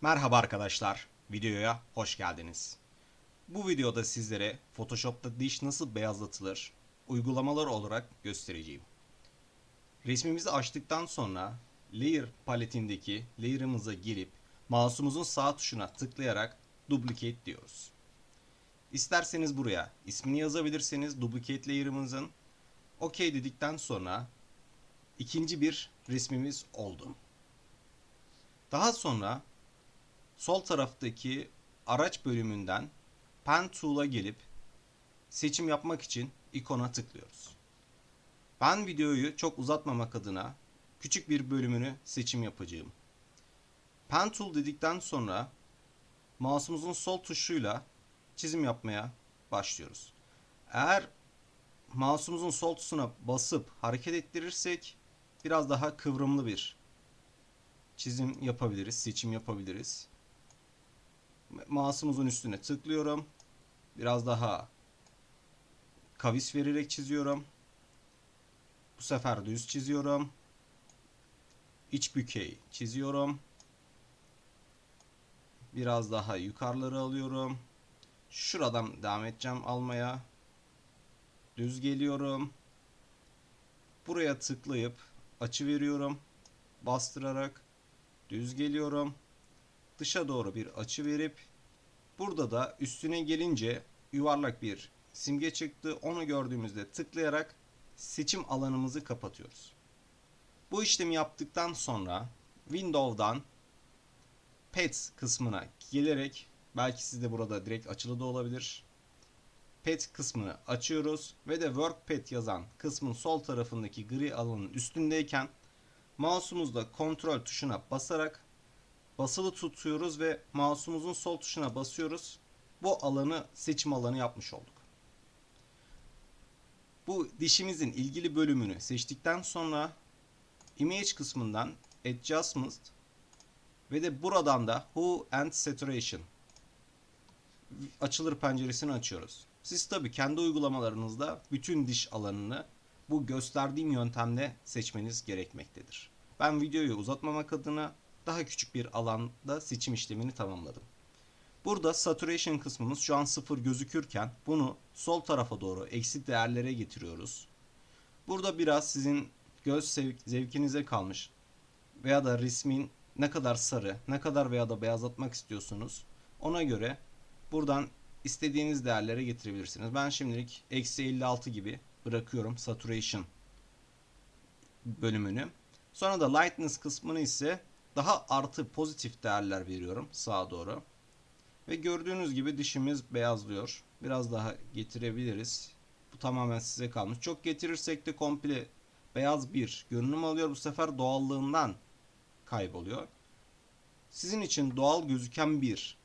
Merhaba arkadaşlar, videoya hoş geldiniz. Bu videoda sizlere Photoshop'ta diş nasıl beyazlatılır uygulamalar olarak göstereceğim. Resmimizi açtıktan sonra Layer paletindeki layer'ımıza gelip mouse'umuzun sağ tuşuna tıklayarak Duplicate diyoruz. İsterseniz buraya ismini yazabilirseniz Duplicate layer'ımızın OK dedikten sonra ikinci bir resmimiz oldu. Daha sonra sol taraftaki araç bölümünden Pen Tool'a gelip seçim yapmak için ikona tıklıyoruz. Ben videoyu çok uzatmamak adına küçük bir bölümünü seçim yapacağım. Pen Tool dedikten sonra mouse'umuzun sol tuşuyla çizim yapmaya başlıyoruz. Eğer mouse'umuzun sol tuşuna basıp hareket ettirirsek biraz daha kıvrımlı bir çizim yapabiliriz, seçim yapabiliriz. Mouse'umuzun üstüne tıklıyorum. Biraz daha kavis vererek çiziyorum. Bu sefer düz çiziyorum. İç bükey çiziyorum. Biraz daha yukarıları alıyorum. Şuradan devam edeceğim almaya. Düz geliyorum. Buraya tıklayıp açı veriyorum. Bastırarak düz geliyorum. Dışa doğru bir açı verip burada da üstüne gelince yuvarlak bir simge çıktı. Onu gördüğümüzde tıklayarak seçim alanımızı kapatıyoruz. Bu işlemi yaptıktan sonra Windows'dan Pets kısmına gelerek belki sizde burada direkt açılı da olabilir. Pet kısmını açıyoruz ve de Workpad yazan kısmın sol tarafındaki gri alanın üstündeyken mouse'umuzla kontrol tuşuna basarak basılı tutuyoruz ve mouse'umuzun sol tuşuna basıyoruz. Bu alanı seçim alanı yapmış olduk. Bu dişimizin ilgili bölümünü seçtikten sonra image kısmından adjustment ve de buradan da Hue and Saturation açılır penceresini açıyoruz. Siz tabi kendi uygulamalarınızda bütün diş alanını bu gösterdiğim yöntemle seçmeniz gerekmektedir. Ben videoyu uzatmamak adına daha küçük bir alanda seçim işlemini tamamladım. Burada saturation kısmımız şu an sıfır gözükürken bunu sol tarafa doğru eksi değerlere getiriyoruz. Burada biraz sizin göz zevkinize kalmış veya da resmin ne kadar sarı, ne kadar veya da beyazlatmak istiyorsunuz. Ona göre buradan istediğiniz değerlere getirebilirsiniz. Ben şimdilik eksi 56 gibi bırakıyorum saturation bölümünü. Sonra da lightness kısmını ise daha artı pozitif değerler veriyorum sağa doğru. Ve gördüğünüz gibi dişimiz beyazlıyor. Biraz daha getirebiliriz. Bu tamamen size kalmış. Çok getirirsek de komple beyaz bir görünüm alıyor. Bu sefer doğallığından kayboluyor. Sizin için doğal gözüken bir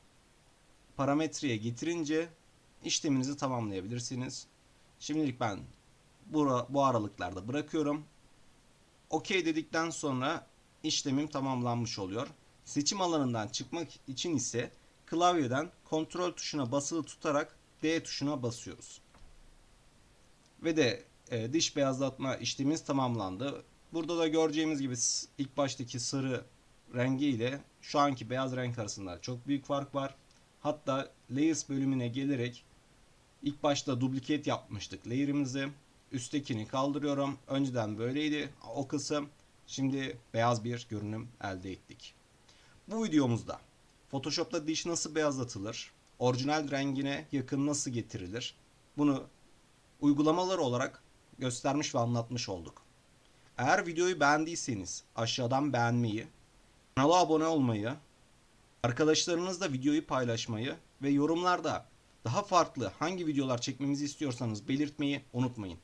parametreye getirince işleminizi tamamlayabilirsiniz. Şimdilik ben bu, aralıklarda bırakıyorum. OK dedikten sonra işlemim tamamlanmış oluyor. Seçim alanından çıkmak için ise klavyeden kontrol tuşuna basılı tutarak D tuşuna basıyoruz. Ve de e, diş beyazlatma işlemimiz tamamlandı. Burada da göreceğimiz gibi ilk baştaki sarı rengi ile şu anki beyaz renk arasında çok büyük fark var. Hatta layers bölümüne gelerek ilk başta duplicate yapmıştık layer'ımızı. Üsttekini kaldırıyorum. Önceden böyleydi o kısım. Şimdi beyaz bir görünüm elde ettik. Bu videomuzda Photoshop'ta diş nasıl beyazlatılır, orijinal rengine yakın nasıl getirilir bunu uygulamalar olarak göstermiş ve anlatmış olduk. Eğer videoyu beğendiyseniz aşağıdan beğenmeyi, kanala abone olmayı, arkadaşlarınızla videoyu paylaşmayı ve yorumlarda daha farklı hangi videolar çekmemizi istiyorsanız belirtmeyi unutmayın.